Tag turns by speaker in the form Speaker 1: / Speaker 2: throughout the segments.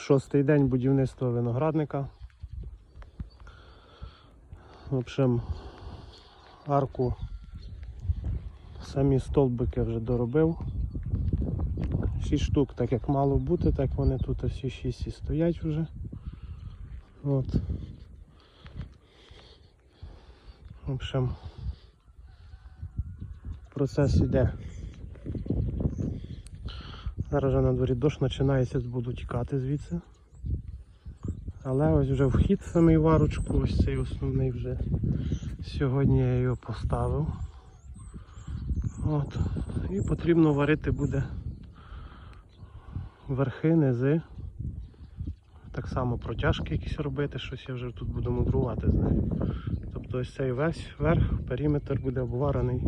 Speaker 1: Шостий день будівництва виноградника. В общем, арку самі столбики вже доробив. Шість штук, так як мало бути, так вони тут всі шість і стоять вже. От. В общем, процес іде. Зараз вже на дворі дощ починається, буду тікати звідси. Але ось вже вхід самий варочку, ось цей основний вже. Сьогодні я його поставив. От. І потрібно варити буде верхи, низи. Так само протяжки якісь робити, щось я вже тут буду мудрувати з нею. Тобто ось цей весь верх, периметр буде обварений.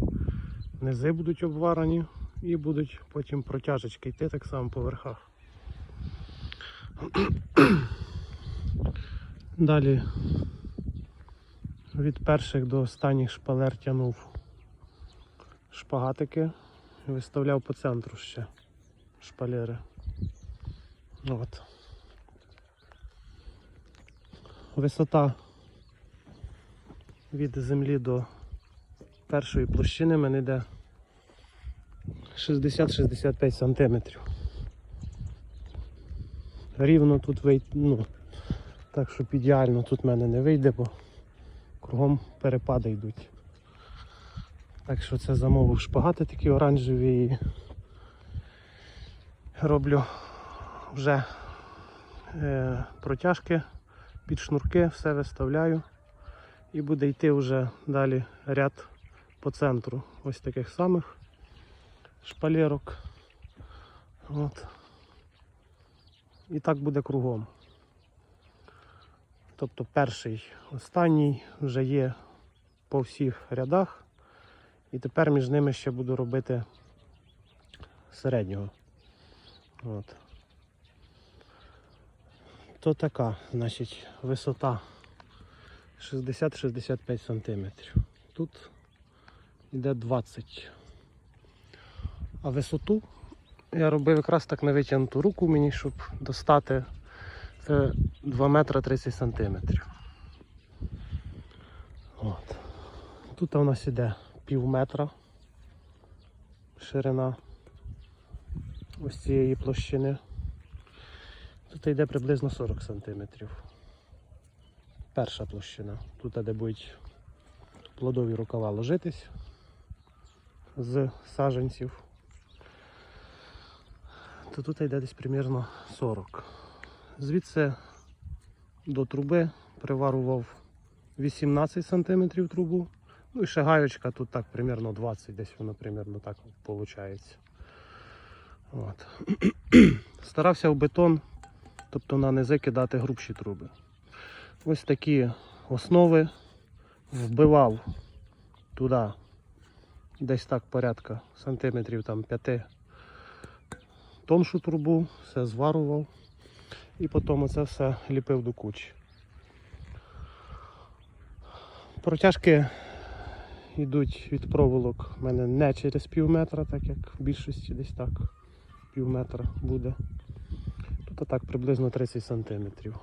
Speaker 1: Низи будуть обварені і будуть потім протяжечки йти так само по верхах. Далі від перших до останніх шпалер тягнув шпагатики і виставляв по центру ще шпалери. От. Висота від землі до першої площини мене йде 60-65 сантиметрів. Рівно тут вийти, ну, так щоб ідеально тут в мене не вийде, бо кругом перепади йдуть. Так що це замовив шпагати такі оранжеві і роблю вже е, протяжки під шнурки, все виставляю і буде йти вже далі ряд по центру ось таких самих шпалерок. От. І так буде кругом. Тобто перший, останній вже є по всіх рядах. І тепер між ними ще буду робити середнього. От. То така, значить, висота 60-65 сантиметрів. Тут йде 20. А висоту я робив якраз так на витягнуту руку мені, щоб достати це 2 метри 30 сантиметрів. От. Тут у нас іде пів метра ширина ось цієї площини. Тут йде приблизно 40 сантиметрів. Перша площина. Тут де будуть плодові рукава ложитись з саджанців. То тут йде десь приблизно 40. Звідси до труби приварував 18 см трубу. Ну і ще гаючка тут так примерно 20, десь воно примерно так виходить. От. Старався в бетон, тобто на низи кидати грубші труби. Ось такі основи вбивав туди десь так порядка сантиметрів там 5 тоншу трубу, все зварував і потім це все ліпив до кучі. Протяжки йдуть від проволок в мене не через пів метра, так як в більшості десь так пів метра буде. Тут так приблизно 30 сантиметрів.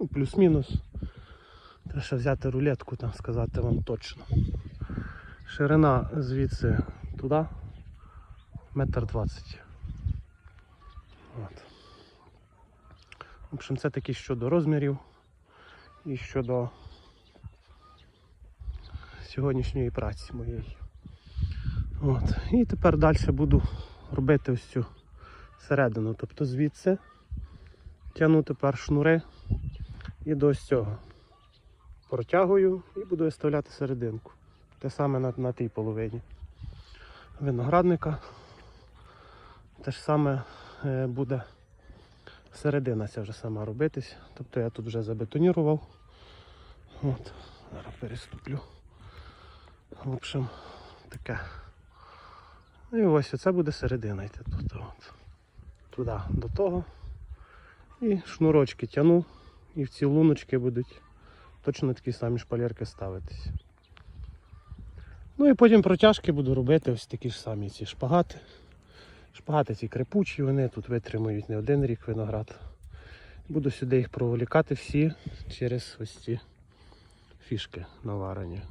Speaker 1: Ну, плюс-мінус. Треба взяти рулетку, там сказати вам точно. Ширина звідси туди метр двадцять. От. В общем, це такі щодо розмірів і щодо сьогоднішньої праці моєї. От. І тепер далі буду робити ось цю середину. Тобто звідси тягну тепер шнури і до ось цього. Протягую і буду виставляти серединку. Те саме на, на тій половині виноградника. Те ж саме буде середина ця вже сама робитись. Тобто я тут вже забетонірував. От, зараз переступлю. В общем, таке. Ну і ось оце буде середина йти тут. От. Туди до того. І шнурочки тяну, і в ці луночки будуть точно такі самі шпалерки ставитись. Ну і потім протяжки буду робити ось такі ж самі ці шпагати. Шпагати ці крепучі, вони тут витримують не один рік виноград. Буду сюди їх проволікати всі через ось ці фішки наварені.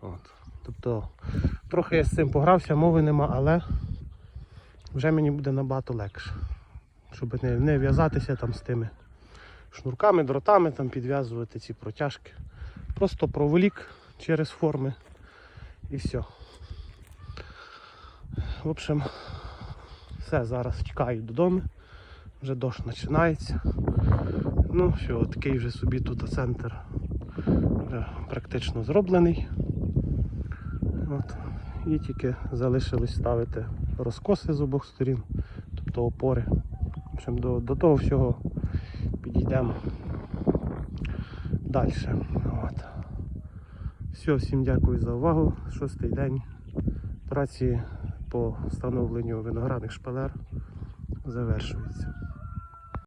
Speaker 1: От. Тобто трохи я з цим погрався, мови нема, але вже мені буде набагато легше. Щоб не, не в'язатися там з тими шнурками, дротами, там підв'язувати ці протяжки. Просто проволік через форми і все. В общем, все, зараз чекаю додому. Вже дощ починається. Ну, все, такий вже собі тут центр вже практично зроблений. От. І тільки залишилось ставити розкоси з обох сторін, тобто опори. В общем, до, до того всього підійдемо далі. От. Все, всім дякую за увагу. Шостий день праці по встановленню виноградних шпалер завершується.